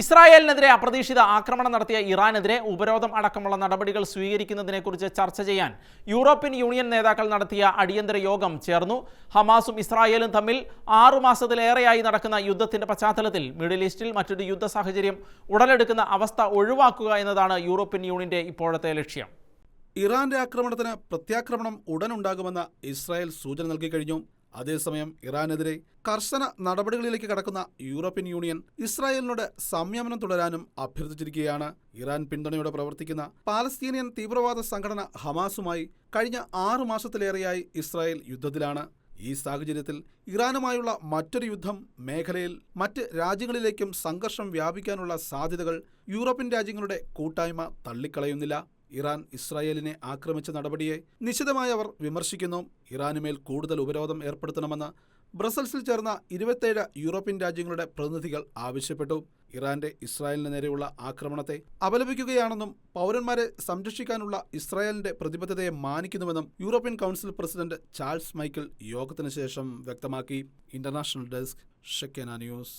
ഇസ്രായേലിനെതിരെ അപ്രതീക്ഷിത ആക്രമണം നടത്തിയ ഇറാനെതിരെ ഉപരോധം അടക്കമുള്ള നടപടികൾ സ്വീകരിക്കുന്നതിനെക്കുറിച്ച് ചർച്ച ചെയ്യാൻ യൂറോപ്യൻ യൂണിയൻ നേതാക്കൾ നടത്തിയ അടിയന്തര യോഗം ചേർന്നു. ഹമാസും ഇസ്രായേലും തമ്മിൽ ആറു മാസത്തിലേറെയായി നടക്കുന്ന യുദ്ധത്തിന്റെ പശ്ചാത്തലത്തിൽ മിഡിൽ ഈസ്റ്റിൽ മറ്റൊരു യുദ്ധ സാഹചര്യം ഉടലെടുക്കുന്ന അവസ്ഥ ഒഴിവാക്കുക എന്നതാണ് യൂറോപ്യൻ യൂണിയന്റെ ഇപ്പോഴത്തെ ലക്ഷ്യം. ഇറാന്റെ ആക്രമണത്തിന് പ്രത്യാക്രമണം ഉടനുണ്ടാകുമെന്ന് ഇസ്രായേൽ സൂചന നൽകിക്കഴിഞ്ഞു അതേസമയം ഇറാനെതിരെ കർശന നടപടികളിലേക്ക് കടക്കുന്ന യൂറോപ്യൻ യൂണിയൻ ഇസ്രായേലിനോട് സംയമനം തുടരാനും അഭ്യർത്ഥിച്ചിരിക്കുകയാണ്. ഇറാൻ പിന്തുണയോടെ പ്രവർത്തിക്കുന്ന പാലസ്തീനിയൻ തീവ്രവാദ സംഘടന ഹമാസുമായി കഴിഞ്ഞ ആറു മാസത്തിലേറെയായി ഇസ്രായേൽ യുദ്ധത്തിലാണ്. ഈ സാഹചര്യത്തിൽ ഇറാനുമായുള്ള മറ്റൊരു യുദ്ധം മേഖലയിൽ മറ്റ് രാജ്യങ്ങളിലേക്കും സംഘർഷം വ്യാപിക്കാനുള്ള സാധ്യതകൾ യൂറോപ്യൻ രാജ്യങ്ങളുടെ കൂട്ടായ്മ തള്ളിക്കളയുന്നില്ല. ഇറാൻ ഇസ്രായേലിനെ ആക്രമിച്ച നടപടിയെ നിശിതമായി അവർ വിമർശിക്കുന്നു. ഇറാനുമേൽ കൂടുതൽ ഉപരോധം ഏർപ്പെടുത്തണമെന്ന് ബ്രസൽസിൽ ചേർന്ന ഇരുപത്തേഴ് യൂറോപ്യൻ രാജ്യങ്ങളുടെ പ്രതിനിധികൾ ആവശ്യപ്പെട്ടു. ഇറാന്റെ ഇസ്രായേലിന് നേരെയുള്ള ആക്രമണത്തെ അപലപിക്കുകയാണെന്നും പൗരന്മാരെ സംരക്ഷിക്കാനുള്ള ഇസ്രായേലിന്റെ പ്രതിബദ്ധതയെ മാനിക്കുന്നുവെന്നും European council president Charles Michael യോഗത്തിന് ശേഷം വ്യക്തമാക്കി. International desk Shekena news.